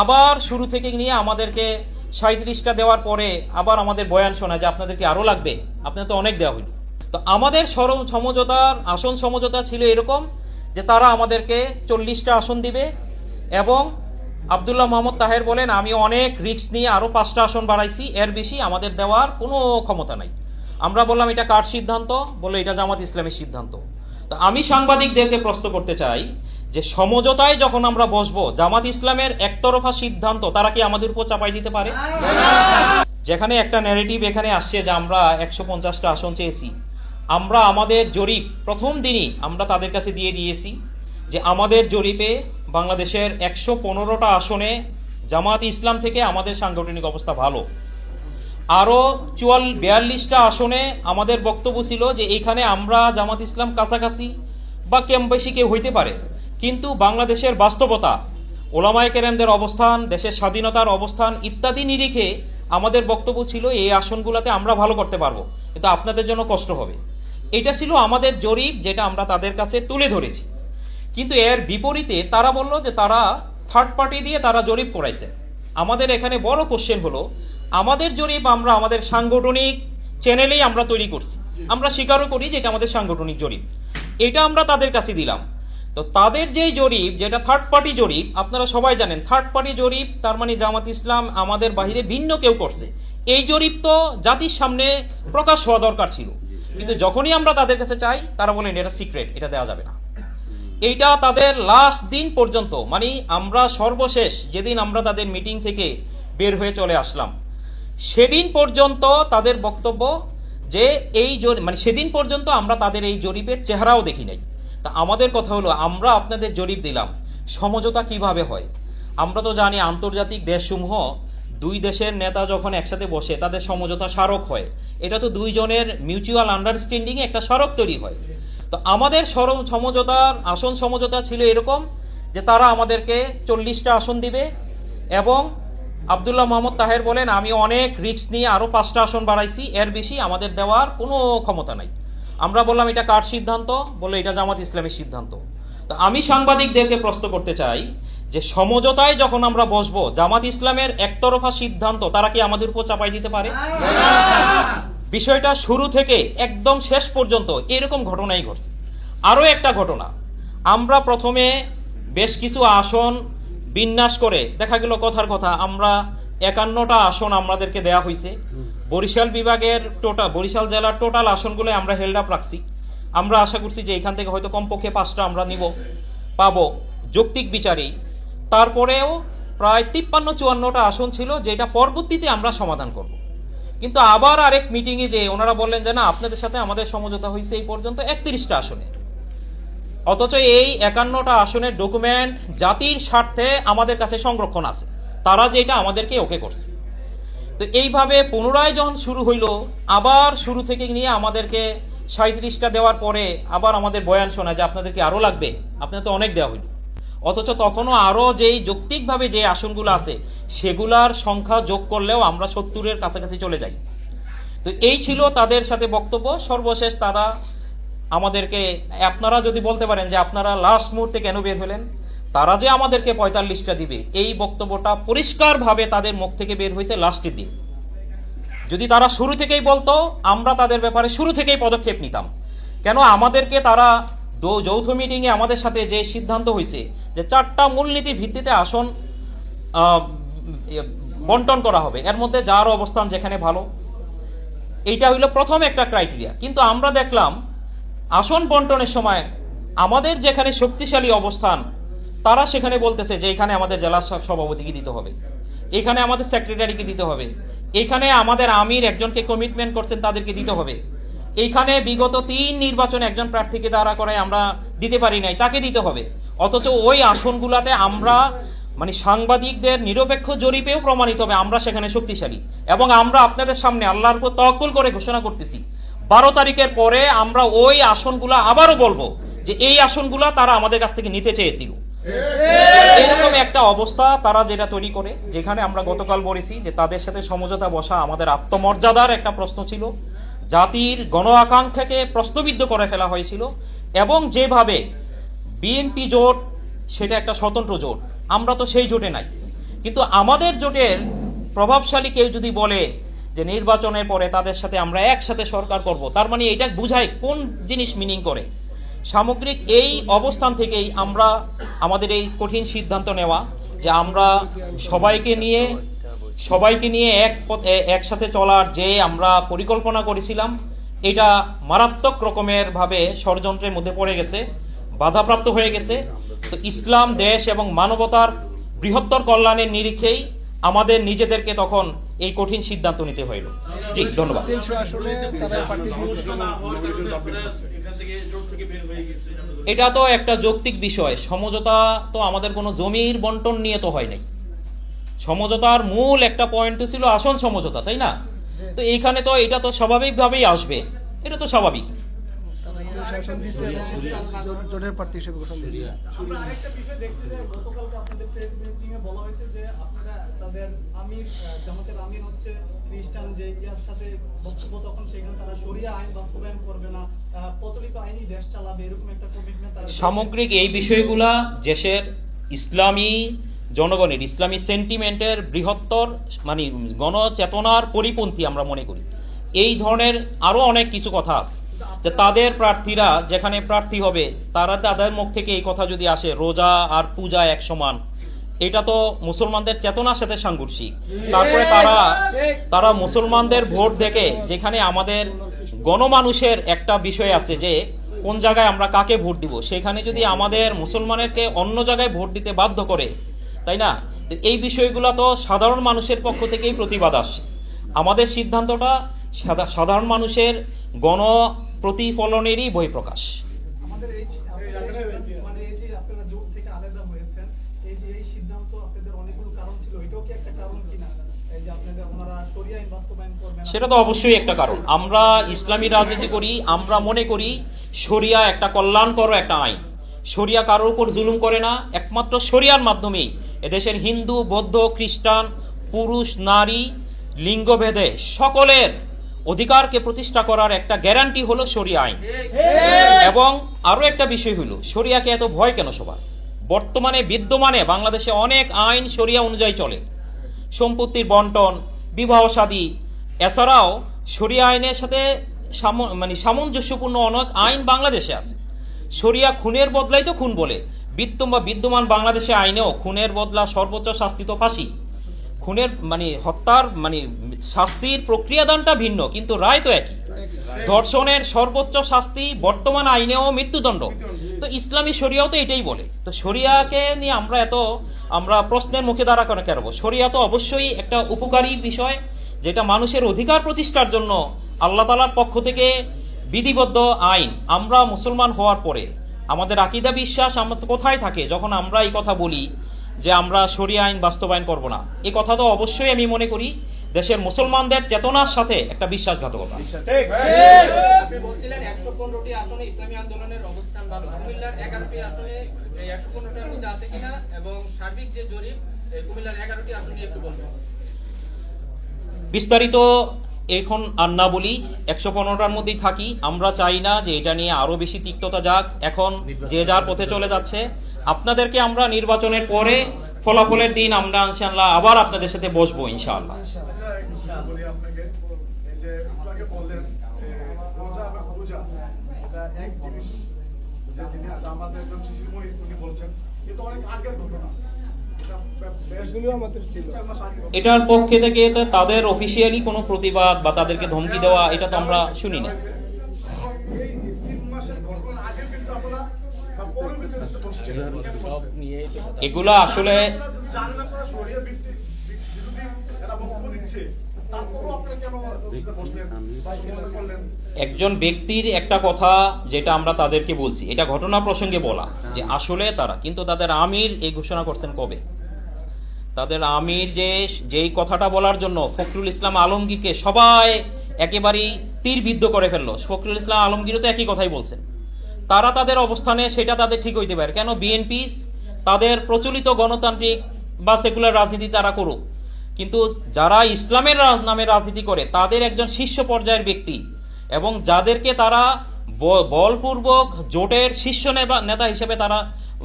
আবার শুরু থেকে নিয়ে আমাদেরকে সাঁত্রিশটা দেওয়ার পরে আবার আমাদের বয়ান শোনা যে আপনাদেরকে আরও লাগবে। আপনাদের তো অনেক দেওয়া হইল। তো আমাদের সরম সমঝোতার আসন সমঝোতা ছিল এরকম যে তারা আমাদেরকে চল্লিশটা আসন দিবে এবং আবদুল্লাহ মোহাম্মদ তাহের বলেন, আমি অনেক রিস্ক নিয়ে আরও পাঁচটা আসন বাড়াইছি, এর বেশি আমাদের দেওয়ার কোনো ক্ষমতা নাই। আমরা বললাম, এটা কার সিদ্ধান্ত? বলে এটা জামাত ইসলামের সিদ্ধান্ত। তো আমি সাংবাদিকদেরকে প্রশ্ন করতে চাই যে সমঝোতায় যখন আমরা বসবো, জামাত ইসলামের একতরফা সিদ্ধান্ত, তারা কি আমাদের উপর চাপাই দিতে পারে? যেখানে একটা ন্যারেটিভ এখানে আসছে যে আমরা একশো পঞ্চাশটা আসন চেয়েছি। আমরা আমাদের জরিপ প্রথম দিনই আমরা তাদের কাছে দিয়ে দিয়েছি যে আমাদের জরিপে বাংলাদেশের একশো পনেরোটা আসনে জামাত ইসলাম থেকে আমাদের সাংগঠনিক অবস্থা ভালো। আরও চুয়াল, বিয়াল্লিশটা আসনে আমাদের বক্তব্য ছিল যে এখানে আমরা জামাত ইসলাম কাছাকাছি বা কম বেশি কেউ হইতে পারে। কিন্তু বাংলাদেশের বাস্তবতা, ওলামায় কেরামদের অবস্থান, দেশের স্বাধীনতার অবস্থান ইত্যাদি নিরিখে আমাদের বক্তব্য ছিল এই আসনগুলোতে আমরা ভালো করতে পারব। কিন্তু আপনাদের জন্য কষ্ট হবে। এটা ছিল আমাদের জরিপ যেটা আমরা তাদের কাছে তুলে ধরেছি। কিন্তু এর বিপরীতে তারা বলল যে তারা থার্ড পার্টি দিয়ে তারা জরিপ করাইছে। আমাদের এখানে বড় কোশ্চেন হলো, আমাদের জরিপ আমরা আমাদের সাংগঠনিক চ্যানেলেই আমরা তৈরি করছি। আমরা স্বীকারও করি যে এটা আমাদের সাংগঠনিক জরিপ। এটা আমরা তাদের কাছে দিলাম। তো তাদের যেই জরিপ, যেটা থার্ড পার্টি জরিপ, আপনারা সবাই জানেন থার্ড পার্টি জরিপ, তার মানে জামাত ইসলাম আমাদের বাহিরে ভিন্ন কেউ করছে। এই জরিপ তো জাতির সামনে প্রকাশ হওয়া দরকার ছিল। কিন্তু যখনই আমরা তাদের কাছে চাই, তারা বলেন, এটা সিক্রেট এটা দেওয়া যাবে না। এইটা তাদের লাস্ট দিন পর্যন্ত মানে আমরা সর্বশেষ যেদিন আমরা তাদের মিটিং থেকে বের হয়ে চলে আসলাম, সেদিন পর্যন্ত তাদের বক্তব্য যে এই মানে সেদিন পর্যন্ত আমরা তাদের এই জরিপের চেহারাও দেখি নাই। তা আমাদের কথা হলো, আমরা আপনাদের জরিপ দিলাম। সমঝোতা কীভাবে হয়? আমরা তো জানি আন্তর্জাতিক দেশসমূহ, দুই দেশের নেতা যখন একসাথে বসে, তাদের সমঝোতা স্মারক হয়। এটা তো দুইজনের মিউচুয়াল আন্ডারস্ট্যান্ডিংয়ে একটা স্মারক তৈরি হয়। তো আমাদের সরম সমঝোতার আসন সমঝোতা ছিল এরকম যে তারা আমাদেরকে চল্লিশটা আসন দিবে এবং আবদুল্লাহ মোহাম্মদ তাহের বলেন, আমি অনেক রিস্ক নিয়ে আরও পাঁচটা আসন বাড়াইছি, এর বেশি আমাদের দেওয়ার কোনো ক্ষমতা নাই। আমরা বললাম এটা কার সিদ্ধান্ত? বলে এটা জামাত ইসলামের সিদ্ধান্ত। তো আমি সাংবাদিকদেরকে প্রশ্ন করতে চাই যে সমঝোতায় যখন আমরা বসবো, জামাত ইসলামের একতরফা সিদ্ধান্ত তারা কি আমাদের উপর চাপাই দিতে পারে? বিষয়টা শুরু থেকে একদম শেষ পর্যন্ত এরকম ঘটনাই ঘটছে। আরও একটা ঘটনা। আমরা প্রথমে বেশ কিছু আসন বিন্যাস করে, দেখা গেল কথার কথা, আমরা একান্নটা আসন আমাদেরকে দেয়া হয়েছে বরিশাল বিভাগের টোটাল বরিশাল জেলার টোটাল আসনগুলো আমরা হেল্ড আপ রাখছি। আমরা আশা করছি যে এখান থেকে হয়তো কমপক্ষে পাঁচটা আমরা নিব, পাবো যৌক্তিক বিচারেই তারপরেও প্রায় তিপ্পান্ন চুয়ান্নটা আসন ছিল যেটা পরবর্তীতে আমরা সমাধান করব। কিন্তু আবার আরেক মিটিংয়ে যে ওনারা বললেন যে না, আপনাদের সাথে আমাদের সমঝোতা হয়েছে এই পর্যন্ত একত্রিশটা আসনে। অথচ এই একান্নটা আসনের ডকুমেন্ট জাতির স্বার্থে আমাদের কাছে সংরক্ষণ আছে। তারা যেটা আমাদেরকে ওকে করছে। তো এইভাবে পুনরায় যখন শুরু হইল, আবার শুরু থেকে নিয়ে আমাদেরকে সাঁত্রিশটা দেওয়ার পরে আবার আমাদের বয়ান শোনা যে আপনাদেরকে আরও লাগবে, আপনাদের তো অনেক দেওয়া হইল। অথচ তখনও আরও যেই যৌক্তিকভাবে যে আসনগুলো আছে, সেগুলার সংখ্যা যোগ করলেও আমরা সত্তরের কাছাকাছি চলে যাই। তো এই ছিল তাদের সাথে বক্তব্য। সর্বশেষ তারা আমাদেরকে, আপনারা যদি বলতে পারেন যে আপনারা লাস্ট মুহূর্তে কেন বের হলেন? তারা যে আমাদেরকে পঁয়তাল্লিশটা দিবে এই বক্তব্যটা পরিষ্কারভাবে তাদের মুখ থেকে বের হয়েছে লাস্টের দিন। যদি তারা শুরু থেকেই বলতো আমরা তাদের ব্যাপারে শুরু থেকেই পদক্ষেপ নিতাম। কেন আমাদেরকে তারা যৌথ মিটিংয়ে আমাদের সাথে যে সিদ্ধান্ত হয়েছে যে চারটা মূলনীতি ভিত্তিতে আসন ইয়ে, বন্টন করা হবে এর মধ্যে যার অবস্থান যেখানে ভালো এইটা হইল প্রথম একটা ক্রাইটেরিয়া। কিন্তু আমরা দেখলাম আসন বন্টনের সময় আমাদের যেখানে শক্তিশালী অবস্থান তারা সেখানে বলতেছে যে এখানে আমাদের জেলা সভাপতিকে দিতে হবে। এখানে আমাদের সেক্রেটারিকে দিতে হবে। এখানে আমাদের আমির একজনকে কমিটমেন্ট করছেন, তাদেরকে দিতে হবে। এইখানে বিগত তিন নির্বাচনে একজন প্রার্থীকে দাঁড়া করায় আমরা দিতে পারি নাই, তাকে দিতে হবে। অথচ ওই আসনগুলাতে আমরা মানে সাংবাদিকদের নিরপেক্ষ জরিপেও প্রমাণিত হবে, আমরা সেখানে শক্তিশালী। এবং আমরা আপনাদের সামনে আল্লাহর উপর তকল করে ঘোষণা করতেছি, বারো তারিখের পরে আমরা ওই আসনগুলা আবারও বলব যে এই আসনগুলা তারা আমাদের কাছ থেকে নিতে চেয়েছিল। এরকম একটা অবস্থা তারা যেটা তৈরি করে, যেখানে আমরা গতকাল বলেছি যে তাদের সাথে সমঝোতা বসা আমাদের আত্মমর্যাদার একটা প্রশ্ন ছিল, জাতির গণ আকাঙ্ক্ষাকে প্রশ্নবিদ্ধ করে ফেলা হয়েছিল, এবং যেভাবে বিএনপি জোট, সেটা একটা স্বতন্ত্র জোট, আমরা তো সেই জোটে নাই। কিন্তু আমাদের জোটের প্রভাবশালী কেউ যদি বলে যে নির্বাচনের পরে তাদের সাথে আমরা একসাথে সরকার করব, তার মানে এটা বুঝায় কোন জিনিস মিনিং করে। সামগ্রিক এই অবস্থান থেকেই আমরা আমাদের এই কঠিন সিদ্ধান্ত নেওয়া যে আমরা সবাইকে নিয়ে সবাইকে নিয়ে এক একসাথে চলার যে আমরা পরিকল্পনা করেছিলাম, এটা মারাত্মক রকমের ভাবে ষড়যন্ত্রের মধ্যে পড়ে গেছে, বাধাপ্রাপ্ত হয়ে গেছে। তো ইসলাম, দেশ এবং মানবতার বৃহত্তর কল্যাণের নিরিখেই আমাদের নিজেদেরকে তখন এই কঠিন সিদ্ধান্ত নিতে হইল। জি ধন্যবাদ। হয়ে এটা তো একটা যৌক্তিক বিষয়। সমঝোতা তো আমাদের কোনো জমির বন্টন নিয়ে তো হয় নাই। সমঝোতার মূল একটা পয়েন্ট ছিল আসন সমঝোতা তাই না? তো এইখানে তো এটা তো স্বাভাবিকভাবেই আসবে। এটা তো স্বাভাবিক আসন দিচ্ছে জোটের প্রার্থী হিসেবে ঘোষণা দিয়েছে আমরা আরেকটা বিষয় দেখছি যে গতকালকে আপনাদের প্রেস ব্রিফিং এ বলা হয়েছে যে আপনারা তাদের আমির জামাতের আমির হচ্ছে খ্রিস্টান যে ইয়ার সাথে বক্তব্য তখন সেখানে তারা শরিয়া আইন বাস্তবায়ন করবে না প্রচলিত আইনই দেশ চালাবে এরকম একটা কমিটমেন্ট তারা সামগ্রিক এই বিষয়গুলা দেশের ইসলামী জনগণের ইসলামী সেন্টিমেন্টের বৃহত্তর মানে গণচেতনার পরিপন্থী আমরা মনে করি। এই ধরনের আরও অনেক কিছু কথা আছে। যে তাদের প্রার্থীরা যেখানে প্রার্থী হবে, তারা তাদের মুখ থেকে এই কথা যদি আসে, রোজা আর পূজা এক সমান, এটা তো মুসলমানদের চেতনার সাথে সাংঘর্ষিক। তারপরে তারা তারা মুসলমানদের ভোট দেখে, যেখানে আমাদের গণমানুষের একটা বিষয় আছে যে, কোন জায়গায় আমরা কাকে ভোট দিব? সেখানে যদি আমাদের মুসলমানেরকে অন্য জায়গায় ভোট দিতে বাধ্য করে, তাই না? এই বিষয়গুলো তো সাধারণ মানুষের পক্ষ থেকেই প্রতিবাদ আসছে। আমাদের সিদ্ধান্তটা সাধা- সাধারণ মানুষের গণ প্রতিফলনেরই এই সিদ্ধান্ত- মানে? সেটা তো অবশ্যই একটা কারণ। আমরা ইসলামী রাজনীতি করি আমরা মনে করি শরিয়া একটা কল্যাণকর একটা আইন। শরিয়া কারোর উপর জুলুম করে না একমাত্র শরিয়ার মাধ্যমেই। এদেশের হিন্দু বৌদ্ধ খ্রিস্টান পুরুষ নারী লিঙ্গভেদে সকলের অধিকারকে প্রতিষ্ঠা করার একটা গ্যারান্টি হলো শরিয়া আইন। এবং আরও একটা বিষয় হলো, শরিয়াকে এত ভয় কেন সবার? বর্তমানে বিদ্যমানে বাংলাদেশে অনেক আইন শরিয়া অনুযায়ী চলে। সম্পত্তির বন্টন, বিবাহ শাদী এছাড়াও শরিয়া আইনের সাথে মানে সামঞ্জস্যপূর্ণ অনেক আইন বাংলাদেশে আছে। শরিয়া খুনের বদলাই তো খুন বলে। বিদ্যম, বা বিদ্যমান বাংলাদেশে আইনেও খুনের বদলা সর্বোচ্চ শাস্তি তো ফাঁসি। খুনের মানে হত্যার মানে শাস্তির প্রক্রিয়াদানটা ভিন্ন, কিন্তু রায় তো একই। ধর্ষণের সর্বোচ্চ শাস্তি বর্তমান আইনেও মৃত্যুদণ্ড। তো ইসলামী শরিয়াও তো এটাই বলে। তো শরিয়াকে নিয়ে আমরা এত, আমরা প্রশ্নের মুখে দাঁড়া করে কেরব শরিয়া তো অবশ্যই একটা উপকারী বিষয়, যেটা মানুষের অধিকার প্রতিষ্ঠার জন্য আল্লাহ তালার পক্ষ থেকে বিধিবদ্ধ আইন। আমরা মুসলমান হওয়ার পরে আমাদের আকিদা বিশ্বাস আমার কোথায় থাকে? যখন আমরা এই কথা বলি যে আমরা শরিয়া আইন বাস্তবায়ন করব না, এ কথা তো অবশ্যই আমি মনে করি দেশের মুসলমানদের চেতনার সাথে একটা বিশ্বাসঘাতকতা। আপনি বলছিলেন একশো পনেরোটি আসনে ইসলামী আন্দোলনের অবস্থান ভালো। কুমিল্লার এগারোটি আসনে এই একশো পনেরোটার মধ্যে আছে কিনা এবং সার্বিক যে জরিপ এই কুমিল্লার এগারোটি আসন নিয়ে একটু বলবেন। বিস্তারিত এখন আর না বলি একশো পনেরোটার মধ্যেই থাকি। আমরা চাই না যে এটা নিয়ে আরও বেশি তিক্ততা যাক। এখন যে যার পথে চলে যাচ্ছে। আপনাদেরকে আমরা নির্বাচনের পরে ফলাফলের দিন আমরা ইনশাআল্লাহ আবার আপনাদের সাথে বসবো ইনশাআল্লাহ। বলি আপনাকে এই যে আগে বললেন যে রোজা এবং পূজা এটা এক জিনিস যে যিনি আমাদের একজন শিশিরমণি উনি বলছেন এটা অনেক আগের ঘটনা। এটার পক্ষে থেকে তাদের অফিসিয়ালি কোনো প্রতিবাদ বা তাদেরকে ধমকি দেওয়া এটা তো আমরা শুনি না? এগুলো আসলে একজন ব্যক্তির একটা কথা যেটা আমরা তাদেরকে বলছি এটা ঘটনা প্রসঙ্গে বলা যে আসলে তারা কিন্তু তাদের আমির এই ঘোষণা করছেন কবে? তাদের আমির যে যেই কথাটা বলার জন্য ফখরুল ইসলাম আলমগীরকে সবাই একেবারেই তীরবিদ্ধ করে ফেলল ফখরুল ইসলাম আলমগীরও তো একই কথাই বলছেন। তারা তাদের অবস্থানে সেটা তাদের ঠিক হইতে পারে। কেন বিএনপি তাদের প্রচলিত গণতান্ত্রিক বা সেকুলার রাজনীতি তারা করুক? কিন্তু যারা ইসলামের নামে রাজনীতি করে, তাদের একজন শীর্ষ পর্যায়ের ব্যক্তি। এবং যাদেরকে তারা বলপূর্বক জোটের শীর্ষ নেতা হিসেবে তারা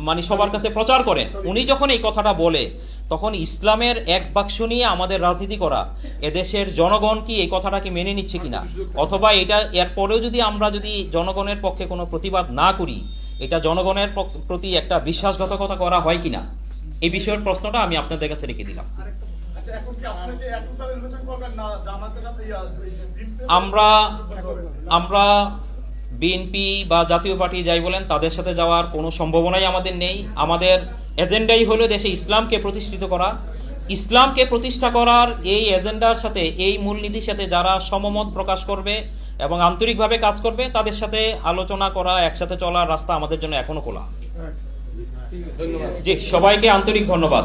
মানে সবার কাছে প্রচার করেন। উনি যখন এই কথাটা বলে, তখন ইসলামের এক বাক্স নিয়ে আমাদের রাজনীতি করা, এদেশের জনগণ কি এই কথাটাকে মেনে নিচ্ছে কিনা? অথবা এটা এরপরেও যদি আমরা যদি জনগণের পক্ষে কোনো প্রতিবাদ না করি, এটা জনগণের প্রতি একটা বিশ্বাসঘাতকতা করা হয় কিনা? এই বিষয়ের প্রশ্নটা আমি আপনাদের কাছে রেখে দিলাম। আচ্ছা আমরা আমরা বিএনপি বা জাতীয় পার্টি যাই বলেন তাদের সাথে যাওয়ার কোনো সম্ভাবনাই আমাদের নেই। আমাদের এজেন্ডাই হলো দেশে ইসলামকে প্রতিষ্ঠিত করা। ইসলামকে প্রতিষ্ঠা করার এই এজেন্ডার সাথে এই মূলনীতির সাথে যারা সমমত প্রকাশ করবে এবং আন্তরিকভাবে কাজ করবে তাদের সাথে আলোচনা করা একসাথে চলার রাস্তা আমাদের জন্য এখনও খোলা। জি সবাইকে আন্তরিক ধন্যবাদ।